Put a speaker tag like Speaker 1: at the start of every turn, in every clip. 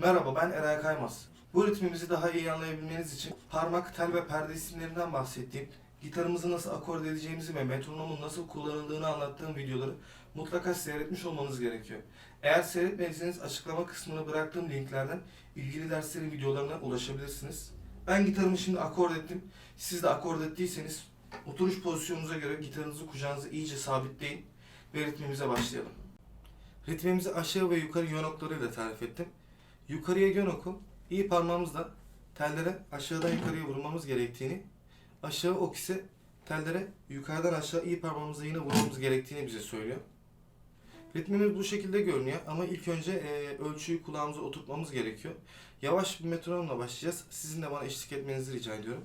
Speaker 1: Merhaba ben Eray Kaymaz. Bu ritmimizi daha iyi anlayabilmeniz için parmak, tel ve perde isimlerinden bahsettiğim, gitarımızı nasıl akord edeceğimizi ve metronomun nasıl kullanıldığını anlattığım videoları mutlaka seyretmiş olmanız gerekiyor. Eğer seyretmediyseniz açıklama kısmına bıraktığım linklerden ilgili derslerin videolarına ulaşabilirsiniz. Ben gitarımı şimdi akord ettim. Siz de akord ettiyseniz oturuş pozisyonunuza göre gitarınızı kucağınıza iyice sabitleyin ve ritmimize başlayalım. Ritmimizi aşağı ve yukarı yön oklarıyla tarif ettim. Yukarıya yön oku, iyi parmağımızla tellere aşağıdan yukarıya vurmamız gerektiğini, aşağı ok ise tellere yukarıdan aşağı iyi parmağımızla yine vurmamız gerektiğini bize söylüyor. Ritmimiz bu şekilde görünüyor ama ilk önce e, ölçüyü kulağımıza oturtmamız gerekiyor. Yavaş bir metronomla başlayacağız. Sizin de bana eşlik etmenizi rica ediyorum.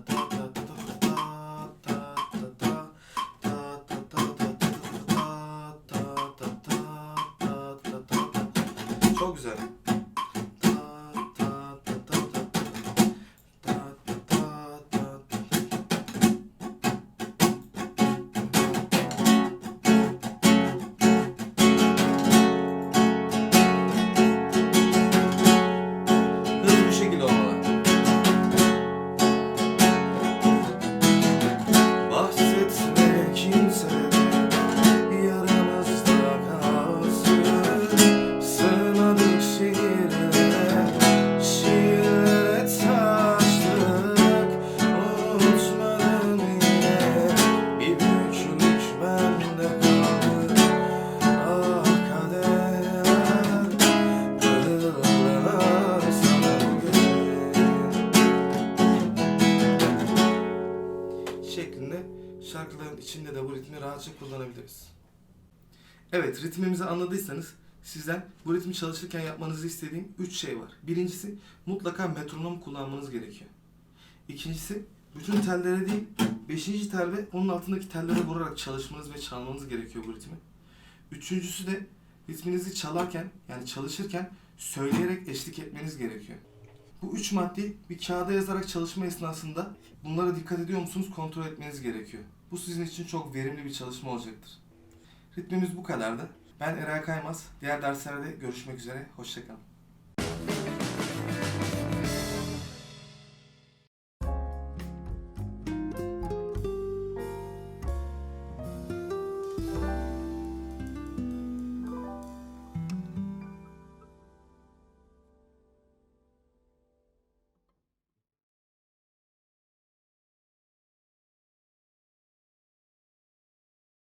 Speaker 1: çok güzel. Şarkıların içinde de bu ritmi rahatça kullanabiliriz. Evet, ritmimizi anladıysanız sizden bu ritmi çalışırken yapmanızı istediğim 3 şey var. Birincisi mutlaka metronom kullanmanız gerekiyor. İkincisi bütün tellere değil 5. tel ve onun altındaki tellere vurarak çalışmanız ve çalmanız gerekiyor bu ritmi. Üçüncüsü de ritminizi çalarken yani çalışırken söyleyerek eşlik etmeniz gerekiyor. Bu üç maddeyi bir kağıda yazarak çalışma esnasında bunlara dikkat ediyor musunuz kontrol etmeniz gerekiyor. Bu sizin için çok verimli bir çalışma olacaktır. Ritmimiz bu kadardı. Ben Eray Kaymaz. Diğer derslerde görüşmek üzere. Hoşçakalın.